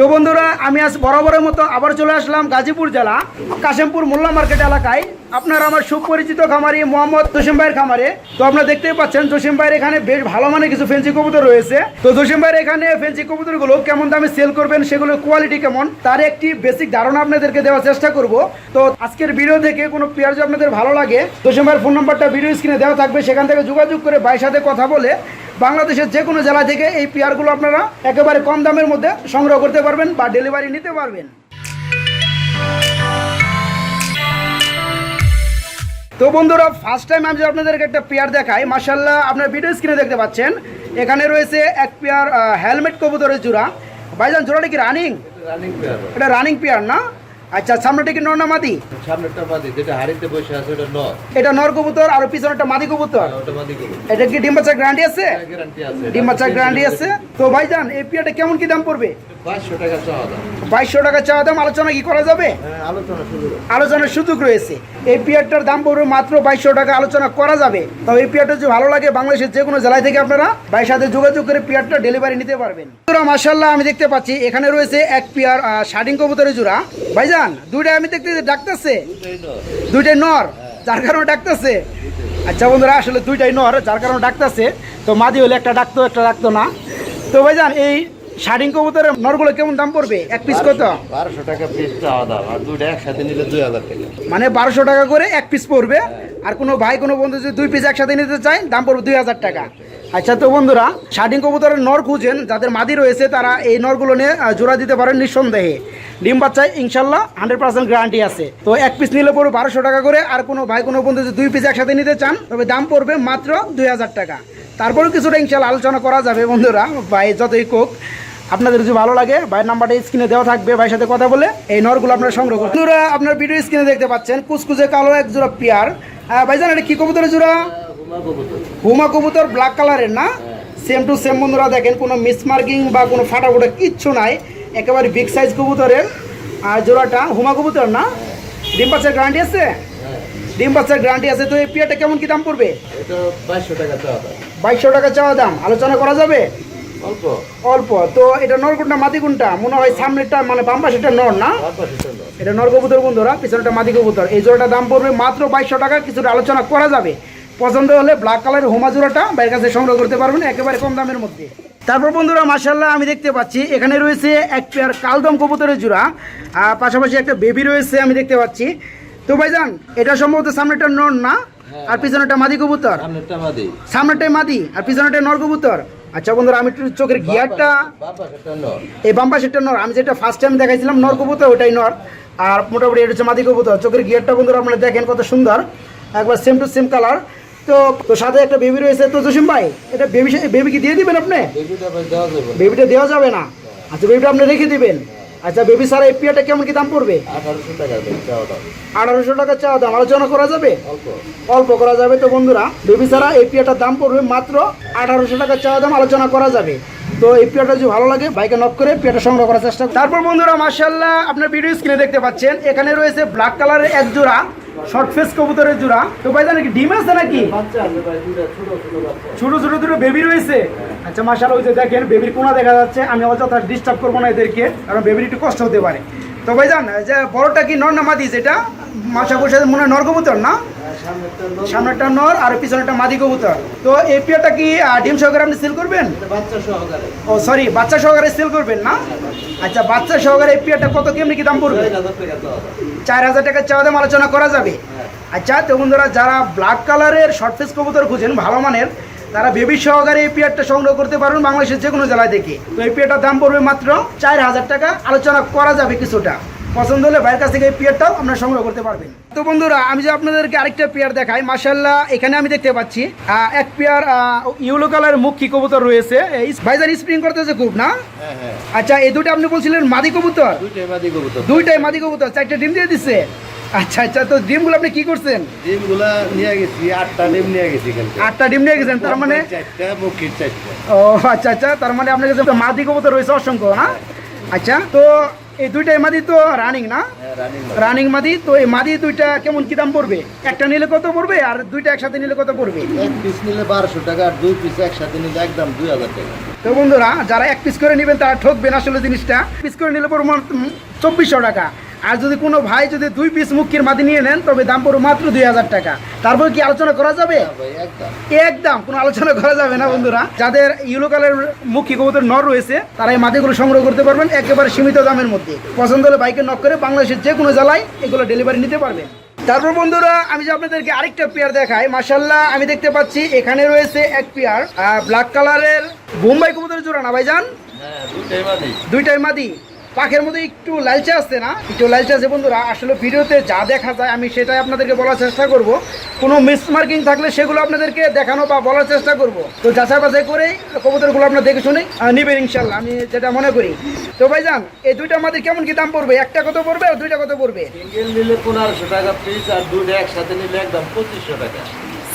তো বন্ধুরা, আমি আজ বরাবরের মতো আবার চলে আসলাম গাজীপুর জেলা, কাশিমপুর মোল্লা মার্কেট এলাকায়। আপনার আমার সুপরিচিত খামারি মোহাম্মদ জসিম ভাইয়ের খামারে। তো আপনারা দেখতেই পাচ্ছেন, জসিম ভাইয়ের এখানে বেশ ভালো মানে কিছু ফেন্সি কবুতর রয়েছে। তো জসিম ভাইয়ের এখানে ফেন্সি কবুতরগুলো কেমন দামে সেল করবেন সেগুলোর কোয়ালিটি কেমন, তার একটি বেসিক ধারণা আপনাদেরকে দেওয়ার চেষ্টা করব। তো আজকের ভিডিও থেকে কোনো পেয়ার যদি আপনাদের ভালো লাগে, জসিম ভাইয়ের ফোন নাম্বারটা ভিডিও স্ক্রিনে দেওয়া থাকবে, সেখান থেকে যোগাযোগ করে ভাইয়ের সাথে কথা বলে বাংলাদেশের যে কোনো জেলা থেকে এই পেয়ারগুলো আপনারা একেবারে কম দামের মধ্যে সংগ্রহ করতে পারবেন বা ডেলিভারি নিতে পারবেন। তো বন্ধুরা ফার্স্ট টাইম আমি যদি আপনাদেরকে একটা পেয়ার দেখাই মার্শাল্লাহ আপনার ভিডিও স্ক্রিনে দেখতে পাচ্ছেন। এখানে রয়েছে এক পেয়ার হেলমেট কবুতরের জোড়া। ভাইজান জোড়াটা কি রানিং রানিং পেয়ার। এটা রানিং পেয়ার না? আচ্ছা সামনেটা কি নর না মাদি? সামনেটা মাদি যেটা হাড়িতে বসে আছে ওটা নর। এটা নর কবুতর আর পিছনেরটা মাদি কবুতর? ওটা মাদি কবুতর। এটা কি ডিম বাচ্চার গ্যারান্টি আছে? গ্যারান্টি আছে। ডিম বাচ্চার গ্যারান্টি আছে? তো ভাইজান এই পেয়ারটা কেমন কি দাম পড়বে? বাইশশো টাকা চাওয়া দাম। আলোচনা কি করা যাবে? হ্যাঁ আলোচনা আলোচনার সুযোগ রয়েছে। এই পিয়ারটার দাম পড়বে মাত্র বাইশশো টাকা আলোচনা করা যাবে। তবে এই পিয়ারটা যদি ভালো লাগে বাংলাদেশের যে কোনো জেলায় থেকে আপনারা ভাইয়ের সাথে যোগাযোগ করে পিয়ারটা ডেলিভারি নিতে পারবেন। মার্শাল্লাহ আমি দেখতে পাচ্ছি এখানে রয়েছে এক পিয়ার শার্টিং কবুতরের জোড়া। ভাইজান দুইটা আমি দেখতে ডাকতেছে? দুইটাই নর। যার কারণে ডাকতেছে? আচ্ছা বন্ধুরা আসলে দুইটাই নর যার কারণে ডাকতেছে। তো মাদি হলে একটা ডাকতো একটা ডাকতো না। তো ভাইজান এই শাড়িং কবুতরের নরগুলো কেমন দাম পড়বে? এক পিস কত? বারোশো টাকা পিস চাওয়া দাম আর দুটো একসাথে নিলে দুই হাজার টাকা। মানে বারোশো টাকা করে এক পিস পড়বে। আর কোনো ভাই কোনো বন্ধু যদি দুই পিস একসাথে নিতে চায় দাম পড়বে দুই হাজার টাকা। আচ্ছা তো বন্ধুরা শার্টিং কবুতরের নর খুঁজেন, যাদের মাদি রয়েছে, তারা এই নরগুলো নিয়ে জোড়া দিতে পারেন নিঃসন্দেহে। ডিম বাচ্চায় ইনশাল্লাহ হান্ড্রেড পার্সেন্ট গ্যারান্টি আছে। তো এক পিস নিলে পড়বে বারোশো টাকা করে, আর কোনো ভাই, কোনো বন্ধু যদি দুই পিস একসাথে নিতে চান, তবে দাম পড়বে মাত্র দুই হাজার টাকা। তারপরেও কিছুটা ইনশাল্লাহ আলোচনা করা যাবে, বন্ধুরা, ভাই যতই কোক। আপনাদের যদি ভালো লাগে, ভাইয়ের নাম্বারটা স্ক্রিনে দেওয়া থাকবে, ভাইয়ের সাথে কথা বলে এই নরগুলো আপনারা সংগ্রহ করুন। আপনার ভিডিও স্ক্রিনে দেখতে পাচ্ছেন কুচকুচে কালো এক জোড়া পিয়ার। ভাইজান, এটা কি কবুতরের জোড়া? হুমা কবুতর। ব্ল্যাক কালারের না? সেম টু সেম বন্ধুরা দেখেন কোনো মিসমার্কিং বা কোনো ফাটা ফোটা কিচ্ছু নাই। একেবারে বিগ সাইজ কবুতরের। আর জোড়াটা হুমা কবুতর না? ডিম বাচ্চার গ্যারান্টি আছে? হ্যাঁ। ডিম বাচ্চার গ্যারান্টি আছে তো এই পিয়ারটা কেমন কি দাম পড়বে? বাইশশো টাকা চাওয়া দাম। বাইশশো টাকা চাওয়া দাম। আলোচনা করা যাবে? অল্প। অল্প। তো এটা নর কোনটা মাদি কোনটা? মনে হয় সামনেরটা মানে বাম পাশেরটা নর না? এটা নর কবুতর বন্ধুরা পিছনটা মাদি কবুতর। এই জোড়াটা দাম পড়বে মাত্র বাইশশো টাকা। কিছুটা আলোচনা করা যাবে। পছন্দ হলে ব্ল্যাক কালার হোমা জোড়াটা বাইরের কাছে সংগ্রহ করতে পারবেন একেবারে কম দামের মধ্যে। তারপর বন্ধুরা মার্শাল্লাহ আমি দেখতে পাচ্ছি এখানে রয়েছে এক পেয়ার কালদম কবুতরের জোড়া আর পাশাপাশি একটা বেবি রয়েছে আমি দেখতে পাচ্ছি। তো ভাইজান এটা সম্ভবত সামনেটা নর না? আর পিছনেটা মাদি কবুতর? সামনেটাই মাদি। আর পিছনেটা নর কবুতর? আচ্ছা বন্ধুরা আমি একটু চোখের গিয়ারটা এই বাম পাশেরটা নর আমি যেটা ফার্স্ট টাইম দেখাইছিলাম নর কবুতর ওটাই নর। আর মোটামুটি এটা হচ্ছে মাদি কবুতর। চোখের গিয়ারটা বন্ধুরা আপনারা দেখেন কত সুন্দর। একবার সেম টু সেম কালার তো তো সাথে একটা বেবি রয়েছে তো জসিম ভাই এটা বেবি বেবি কি দিয়ে দিবেন আপনি? বেবিটা দেওয়া যাবে না। বেবিটা দেওয়া যাবে না? আচ্ছা বেবিটা আপনি রেখে দিবেন। আচ্ছা বেবি সারা এই পিয়াটা কেমন কি দাম পড়বে? আঠারোশো টাকা চাওয়া দাম। আলোচনা করা যাবে? অল্প। অল্প করা যাবে তো বন্ধুরা। বেবি ছাড়া এই পিয়াটার দাম পড়বে মাত্র আঠারোশো টাকা চাওয়া দাম। আলোচনা করা যাবে। তো এই পিয়াটা যদি ভালো লাগে বাইকে নক করে পিয়াটা সংগ্রহ করার চেষ্টা করুন। তারপর বন্ধুরা মার্শাল্লাহ আপনার ভিডিও স্ক্রিনে দেখতে পাচ্ছেন এখানে রয়েছে ব্ল্যাক কালারের এক জোড়া শর্ট ফেস কবুতরের জোড়া। তো ভাই নাকি ডিম আছে নাকি? ছোট ছোট দুটো বেবি রয়েছে। আচ্ছা মার্শাল ওই যে দেখেন বেবির কোনা দেখা যাচ্ছে। আমি অযথা ডিস্টার্ব করব না এদেরকে কারণ বেবির একটু কষ্ট হতে পারে। তো ভাই জান যে বড়টা কি নর না মাদি যেটা? মাসা বসে মনে হয় নর কবুতর না? সামনেরটা নর আর পিছনেটা মাদি কবুতর। তো এই পিয়াটা কি ডিম সহকারে আপনি সেল করবেন? ও সরি বাচ্চা সহকারে সেল করবেন না? আচ্ছা বাচ্চা সহকারে এই পিয়াটা কত কেমনি কি দাম পড়বে? চার হাজার টাকা চাওয়া দাম আলোচনা করা যাবে। হ্যাঁ। আচ্ছা তো বন্ধুরা যারা ব্ল্যাক কালারের শর্ট ফেস কবুতর খুঁজেন ভালো মানের তারা বেবি সহকারে এই পিয়ারটা সংগ্রহ করতে পারবেন বাংলাদেশের যে কোনো জেলায় থেকে। তো এই পিয়ারটার দাম পড়বে মাত্র চার হাজার টাকা। আলোচনা করা যাবে কিছুটা। পছন্দ হলে বাইরের কাছ থেকে এই পিয়ারটাও আপনারা সংগ্রহ করতে পারবেন। তো বন্ধুরা আমি যে আপনাদেরকে আরেকটা পেয়ার দেখাই মার্শাল্লাহ এখানে আমি দেখতে পাচ্ছি এক পেয়ার ইউলো কালার মুখী কবুতর রয়েছে। এই ভাইজান স্প্রিং করতেছে খুব না? হ্যাঁ হ্যাঁ। আচ্ছা এই দুটো আপনি বলছিলেন মাদি কবুতর? দুইটাই মাদি কবুতর। দুইটাই মাদি কবুতর চারটে ডিম দিয়ে দিচ্ছে আচ্ছা আচ্ছা তো ডিমগুলো আপনি কি করছেন? ডিমগুলা নিয়ে গেছি আটটা ডিম নিয়ে গেছি আটটা ডিম নিয়ে গেছেন তার মানে? চারটা মুখির চারটা। ও আচ্ছা আচ্ছা তার মানে আপনার কাছে মাদি কবুতর রয়েছে অসংখ্য না? আচ্ছা তো এই দুইটাই মাদি তো রানিং না? হ্যাঁ রানিং রানিং মাদি তো এই মাদি দুইটা কেমন কি দাম পড়বে? একটা নিলে কত পড়বে আর দুইটা একসাথে নিলে কত পড়বে? এক পিস নিলে বারোশো টাকা আর দুই পিস একসাথে নিলে একদম দুই হাজার টাকা। তো বন্ধুরা যারা এক পিস করে নেবেন তারা ঠকবেন আসলে জিনিসটা। পিস করে নিলে পর চব্বিশশো টাকা। আর যদি কোনো ভাই যদি দুই পিস মুখির মাদি নিয়ে নেন তবে দাম পড়বে মাত্র দুই হাজার টাকা। তারপর কি আলোচনা করা যাবে? একদম। কোনো আলোচনা করা যাবে না বন্ধুরা। যাদের ইউলো কালার মুখী কবুতর নর রয়েছে তারা এই মাটিগুলো সংগ্রহ করতে পারবেন একেবারে সীমিত দামের মধ্যে। পছন্দ হলে বাইকে নক করে বাংলাদেশের যে কোনো জেলায় এগুলো ডেলিভারি নিতে পারবেন। তারপর বন্ধুরা আমি যে আপনাদেরকে আরেকটা পেয়ার দেখাই মাসাল্লাহ আমি দেখতে পাচ্ছি এখানে রয়েছে এক পেয়ার ব্ল্যাক কালারের বোম্বাই কবুতরের জোড়া না ভাইজান? হ্যাঁ দুইটাই মাদি। পাখের মধ্যে একটু লালচে আসছে না? একটু লালচে আছে বন্ধুরা আসলে ভিডিওতে যা দেখা যায় আমি সেটাই আপনাদেরকে বলার চেষ্টা করব। কোনো মিস মার্কিং থাকলে সেগুলো আপনাদেরকে দেখানো বা বলার চেষ্টা করব। তো যাচাই বাছাই করে কবুতরগুলো আপনার দেখে শুনে নিবেন ইনশাল্লাহ আমি যেটা মনে করি। তো ভাই যান এই দুইটা মাদির কেমন কি দাম পড়বে? একটা কত পড়বে আর দুইটা কত পড়বে? সিঙ্গেল নিলে পনেরোশো টাকা পিস আর দুইটা একসাথে নিলে একদম পঁচিশশো টাকা।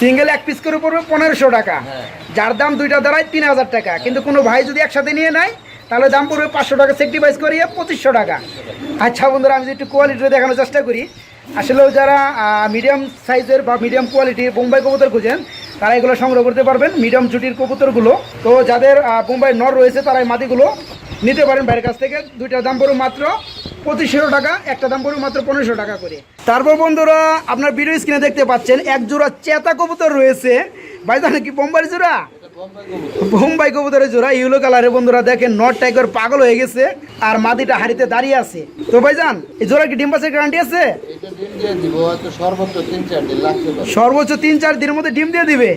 সিঙ্গেল এক পিস করে পড়বে পনেরোশো টাকা। হ্যাঁ। যার দাম দুইটা দাঁড়ায় তিন হাজার টাকা। কিন্তু কোনো ভাই যদি একসাথে নিয়ে নেয় তাহলে দাম পড়বে পাঁচশো টাকা সেক্রিফাইস করিয়ে পঁচিশশো টাকা। আচ্ছা বন্ধুরা, আমি যদি একটু কোয়ালিটি দেখানোর চেষ্টা করি আসলেও যারা মিডিয়াম সাইজের বা মিডিয়াম কোয়ালিটির বোম্বাই কবুতর খুঁজেন, তারা এগুলো সংগ্রহ করতে পারবেন মিডিয়াম চুটির কবুতরগুলো। তো যাদের বোম্বাই নর রয়েছে, তারা এই মাটিগুলো নিতে পারেন বাইরের কাছ থেকে। দুইটার দাম পড়বে মাত্র পঁচিশশো টাকা, একটা দাম পড়বে মাত্র পনেরোশো টাকা করে। তারপর বন্ধুরা, আপনার ভিডিও স্ক্রিনে দেখতে পাচ্ছেন, এক জোড়া চেতা কবুতর রয়েছে। ভাইজান, কি বোম্বাই জোড়া? বোম্বাই কবুতরের জোড়া ইউলো কালারের বন্ধুরা দেখেন নট টাইগার পাগল হয়ে গেছে আর মাদিটা হাড়িতে দাঁড়িয়ে আছে। তো ভাইজান এই জোড়া কি ডিম পাসের গ্যারান্টি আছে? সর্বোচ্চ তিন চার সর্বোচ্চ তিন দিনের মধ্যে ডিম দিয়ে দিবে?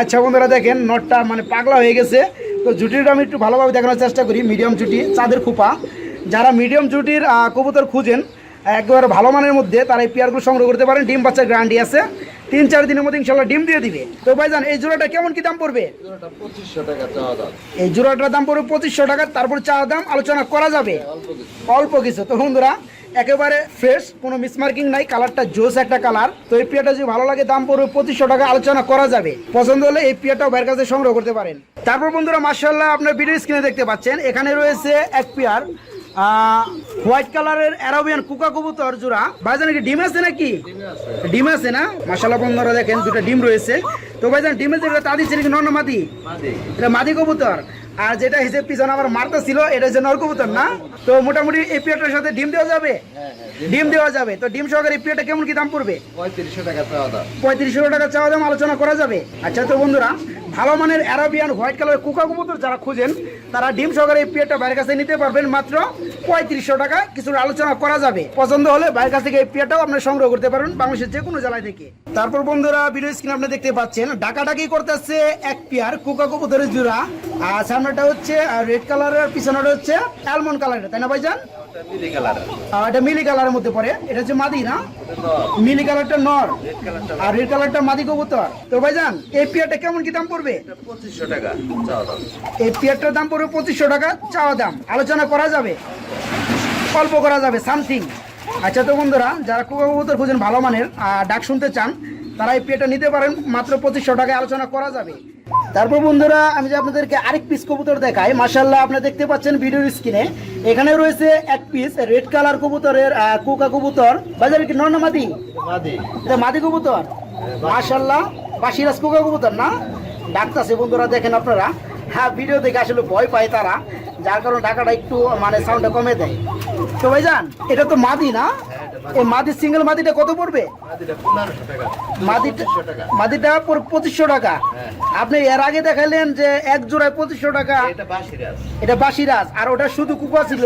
আচ্ছা বন্ধুরা দেখেন নটটা মানে পাগলা হয়ে গেছে। তো জুটিটা আমি একটু ভালোভাবে দেখানোর চেষ্টা করি মিডিয়াম জুটি চাঁদের খোপা। যারা মিডিয়াম জুটির কবুতর খুঁজেন একবারে ভালো মানের মধ্যে তারা এই পেয়ারগুলো সংগ্রহ করতে পারেন। ডিম বাচ্চার গ্যারান্টি আছে। তিন চার দিনের মধ্যে ইনশাল্লাহ ডিম দিয়ে দিবে। তো ভাইজান এই জোড়াটা কেমন কি দাম পড়বে? এই জোড়াটার দাম পড়বে পঁচিশশো টাকা তারপর চা দাম আলোচনা করা যাবে। অল্প কিছু। অল্প কিছু। তো বন্ধুরা একেবারে ফ্রেশ কোনো মিসমার্কিং নাই কালারটা জোস একটা কালার তো এই পিয়াটা যদি ভালো লাগে দাম পড়বে পঁচিশশো টাকা আলোচনা করা যাবে। পছন্দ হলে এই পিয়াটাও বাইরের কাছে সংগ্রহ করতে পারেন। তারপর বন্ধুরা মার্শাল্লাহ আপনার ভিডিও স্ক্রিনে দেখতে পাচ্ছেন এখানে রয়েছে এক পিয়ার। হোয়াইট কালারের অ্যারাবিয়ান কুকা কবুতর জোড়া। ভাইজান কি ডিম আছে নাকি? ডিম আছে। না? মাসাল্লাহ বন্ধুরা দেখেন দুটো ডিম রয়েছে। তো ভাইজান ডিমের যেটা তাদি ছিল নর না মাদি? এটা মাদি কবুতর। আর যেটা হিসেবে পিছনে আমার মারতে ছিল এটা হচ্ছে নর কবুতর না? তো মোটামুটি এই পিয়াটার সাথে ডিম দেওয়া যাবে? হ্যাঁ হ্যাঁ ডিম দেওয়া যাবে। তো ডিম সহকারে এই পিয়াটা কেমন কি দাম পড়বে? পঁয়ত্রিশশো টাকা চাওয়া দাম। পঁয়ত্রিশশো টাকা চাওয়া দাম আলোচনা করা যাবে। আচ্ছা তো বন্ধুরা ভালো মানের অ্যারাবিয়ান হোয়াইট কালার কুকা কবুতর যারা খুঁজেন, তারা ডিম সহকারে এই পিয়াটা বাইরের কাছে নিতে পারবেন মাত্র পঁয়ত্রিশশো টাকা। কিছু আলোচনা করা যাবে। পছন্দ হলে বাইরের কাছ থেকে এই পিয়াটাও আপনার সংগ্রহ করতে পারবেন বাংলাদেশের যে কোনো জেলায় থেকে। তারপর বন্ধুরা ভিডিও স্ক্রিন আপনি দেখতে পাচ্ছেন, ডাকাডাকি করতেছে এক পিয়ার কুকা কবুতরের জোড়া। আর সামনেটা হচ্ছে রেড কালারের পিছনেটা হচ্ছে অ্যালমন্ড কালারের তাই না ভাইজান? আর কেমন কি দাম পড়বে? দাম পড়বে পঁচিশশো চাওয়া দাম। আলোচনা করা যাবে। অল্প করা যাবে, সামথিং। আচ্ছা তো বন্ধুরা, যারা কুকা কবুতর খুঁজেন ভালো মানের ডাক শুনতে চান, তারা এই পিয়ারটা নিতে পারেন। মাত্র পঁচিশশো টাকায় আলোচনা করা যাবে। তারপর বন্ধুরা আমি যে আপনাদেরকে আরেক পিস কবুতর দেখাই মাসাল্লাহ আপনারা দেখতে পাচ্ছেন ভিডিওর স্ক্রিনে এখানে রয়েছে এক পিস রেড কালার কবুতরের আহ, কুকা কবুতর। বাজারে কি নর্না মাদি? মাদি। মাদি কবুতর? মাসাল্লাহ বাসিরাজ কুকা কবুতর না? ডাকতাছে বন্ধুরা দেখেন আপনারা। হ্যাঁ ভিডিও দেখে আসলে ভয় পায় তারা। যার কারণে ঢাকাটা একটু মানে সাউন্ডটা কমে দেয়। তো ভাইজান এটা তো মাদি না? এই মাদি সিঙ্গেল মাদিটা কত পড়বে? মাদিটা মাদিটা পঁচিশশো টাকা। হ্যাঁ। আপনি এর আগে দেখাইলেন যে এক জোড়ায় পঁচিশশো টাকা। এটা বাসিরাজ আর ওটা শুধু কুকা ছিল।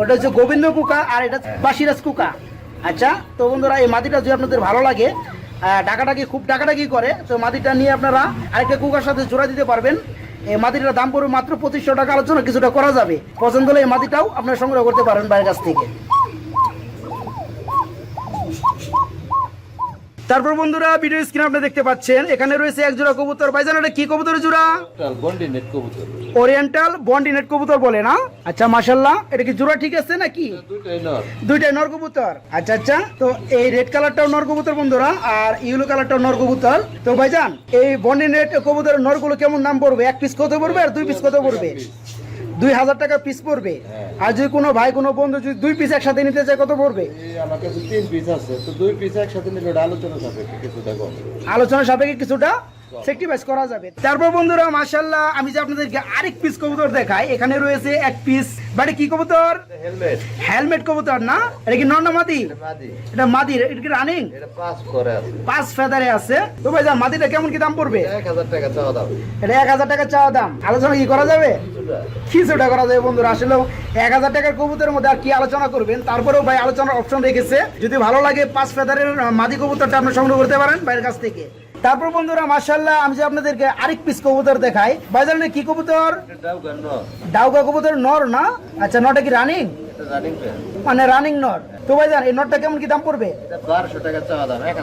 ওটা হচ্ছে গোবিন্দ কুকা আর এটা বাসিরাজ কুকা। আচ্ছা তো বন্ধুরা এই মাদিটা যদি আপনাদের ভালো লাগে ডাকাডাকি খুব ডাকাডাকি করে? তো মাদিটা নিয়ে আপনারা আরেকটা কুকার সাথে জোড়া দিতে পারবেন। এই মাটিটার দাম পড়বে মাত্র পঁচিশশো টাকা, আলোচনা কিছুটা করা যাবে। পছন্দ হলে এই মাটিটাও আপনার সংগ্রহ করতে পারেন বাইরের কাছ থেকে। তারপর বন্ধুরা ভিডিও স্ক্রিন আপনি দেখতে পাচ্ছেন এখানে রয়েছে এক জোড়া কবুতর। ভাইজান এটা কি কবুতরের জোড়া? বন্ডি নেট কবুতর। ওরিয়েন্টাল বন্ডিনেট কবুতর বলে না? আচ্ছা মাশাল্লাহ এটা কি জোড়া ঠিক আছে নাকি? দুইটাই নর। কবুতর। আচ্ছা আচ্ছা তো এই রেড কালারটাও নর কবুতর বন্ধুরা আর ইয়েলো কালারটাও নর কবুতর। তো ভাইজান এই বন্ডি বন্ডিনেট কবুতরের নরগুলো কেমন নাম পড়বে? এক পিস কত পড়বে আর দুই পিস কত পড়বে? দুই হাজার টাকা পিস পড়বে। হ্যাঁ। আর যদি কোনো ভাই কোনো বন্ধু যদি দুই পিস একসাথে নিতে চায় কত পড়বে? এই আমার কাছে তিন পিস আছে। তো দুই পিস একসাথে নিলে আলোচনা সাপেক্ষে কিছুটা কম। আলোচনা সাপেক্ষে কিছুটা সেক্টিভাইজ করা যাবে। তারপর বন্ধুরা মাশাল্লাহ আমি যে আপনাদেরকে আরেক পিস কবুতর দেখাই এখানে রয়েছে এক পিস বাড়ি কি কবুতর? হেলমেট। কবুতর না? এটা কি নর না মাদি? এটা মাদি। এটা কি রানিং? পাঁচ ফেদারে আছে। তো ভাই মাদিটা কেমন কি দাম পড়বে? এক হাজার টাকা চাওয়া দাম। এটা এক হাজার টাকা চাওয়া দাম। আলোচনা কি করা যাবে? কিছুটা করা যাবে বন্ধুরা আসলে এক হাজার টাকার কবুতরের মধ্যে আর কি আলোচনা করবেন? তারপরেও ভাই আলোচনার অপশন রেখেছে। যদি ভালো লাগে পাঁচ ফেদারের মাদি কবুতরটা আপনি সংগ্রহ করতে পারেন বাইরের কাছ থেকে। তারপর বন্ধুরা মার্শাল্লাহ আমি যে আপনাদেরকে আরেক পিস কবুতর দেখাই। বাজারে কি কবুতর? ডাউকা কবুতর নর না? আচ্ছা নটা কি রানিং মানে রানিং নর। তো ভাই জান এই নটটা কেমন কি দাম পড়বে? বারোশো টাকা চাওয়া দাম এক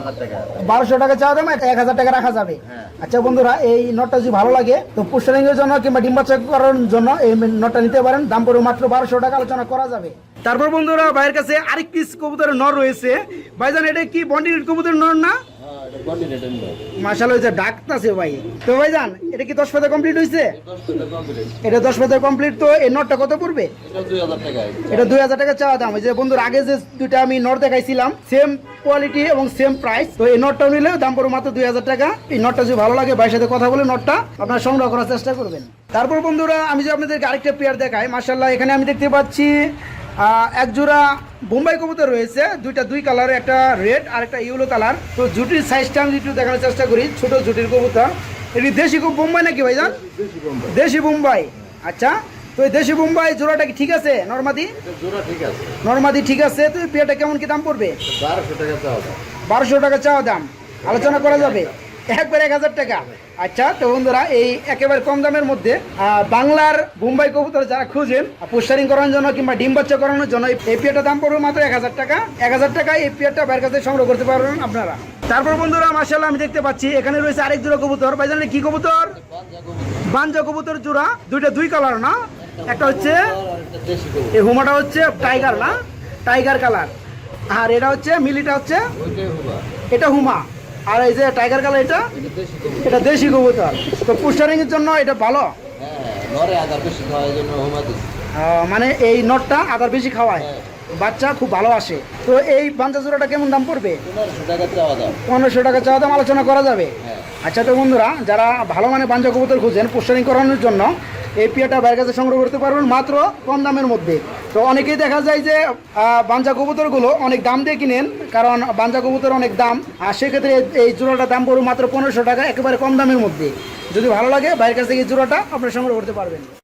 হাজার টাকা। রাখা যাবে। হ্যাঁ। আচ্ছা বন্ধুরা এই নটটা যদি ভালো লাগে তো পোস্টারিং এর জন্য কিংবা ডিম করার জন্য এই নটটা নিতে পারেন। দাম পড়বে মাত্র বারোশো টাকা আলোচনা করা যাবে। তারপর বন্ধুরা ভাইয়ের কাছে আরেক পিস কবুতরের নর রয়েছে। ভাইজান এটা কি বন্ডি কবুতরের নর না? হ্যাঁ হয়েছে ভাই। তো ভাইজান, এটা কি দশ কমপ্লিট হয়েছে এটা দশ কমপ্লিট তো এই কত পড়বে? এটা দুই হাজার টাকা চাওয়া দাম। যে বন্ধুর, আগে যে দুইটা আমি নট দেখাইছিলাম সেম কোয়ালিটি এবং সেম প্রাইস তো এই দাম মাত্র দুই হাজার টাকা। এই নটটা যদি ভালো লাগে সাথে কথা বলে নটটা আপনারা সংগ্রহ করার চেষ্টা করবেন। তারপর বন্ধুরা, আমি যে আপনাদেরকে আরেকটা পেয়ার দেখাই মার্শাল্লাহ এখানে আমি দেখতে পাচ্ছি এক জোড়া বোম্বাই কবুতর রয়েছে দুইটা দুই কালার একটা রেড আর একটা ইউলো কালার তো জুটির সাইজটা আমি একটু দেখানোর চেষ্টা করি ছোট জুটির কবুতর। এটি দেশি বোম্বাই নাকি ভাইজান? বেশি দেশি বোম্বাই। আচ্ছা তো এই দেশি বোম্বাই জোড়াটা কি ঠিক আছে নর্মাদি? জোড়া ঠিক আছে। নর্মাদি ঠিক আছে তো এই পেয়ারটা কেমন কি দাম পড়বে? বারোশো টাকা চাওয়া দাম। বারোশো টাকা চাওয়া দাম। আলোচনা করা যাবে। একবার এক হাজার টাকা। আচ্ছা তো বন্ধুরা, এই একেবারে কম দামের মধ্যে বাংলার বোম্বাই কবুতর যারা খুঁজেন, পোস্টারিং করানোর জন্য কিংবা ডিম বাচ্চা করানোর জন্য, এই পেয়ারটা দাম পড়বে মাত্র এক হাজার টাকা। এক হাজার টাকায় এই পেয়ারটা বাইরের কাছে সংগ্রহ করতে পারবেন আপনারা। তারপর বন্ধুরা মার্শাল্লাহ আমি দেখতে পাচ্ছি, এখানে রয়েছে আরেক জোড়া কবুতর। ভাই জানেন কি কবুতর? বাঞ্জা কবুতর জোড়া। দুইটা দুই কালার না? একটা হচ্ছে এই হুমাটা হচ্ছে টাইগার না? টাইগার কালার আর এটা হচ্ছে, মিলিটা হচ্ছে? এটা হুমা। আর এই যে টাইগার কালার এটা এটা দেশি কবুতর। তো পোস্টারিং এর জন্য এটা ভালো? হ্যাঁ মানে এই নটটা আদার বেশি খাওয়ায়। হ্যাঁ। বাচ্চা খুব ভালো আসে। তো এই বাঞ্চা জোড়াটা কেমন দাম পড়বে? পনেরোশো টাকা চাওয়া দাম। পনেরোশো টাকা চাওয়া দাম আলোচনা করা যাবে। হ্যাঁ। আচ্ছা তো বন্ধুরা, যারা ভালো মানে পাঞ্জা কবুতর খুঁজছেন, পোস্টারিং করানোর জন্য এই পিয়াটা বাইরের কাছে সংগ্রহ করতে পারবেন, মাত্র কম দামের মধ্যে। তো অনেকেই দেখা যায় যে বাঞ্জা কবুতরগুলো অনেক দাম দিয়ে কিনেন, কারণ বাঞ্জা কবুতর অনেক দাম, আর সেক্ষেত্রে এই- জোড়াটার দাম পড়বে মাত্র পনেরোশো টাকা, একেবারে কম দামের মধ্যে। যদি ভালো লাগে, বাইরের কাছ থেকে এই জোড়াটা আপনারা সংগ্রহ করতে পারবেন।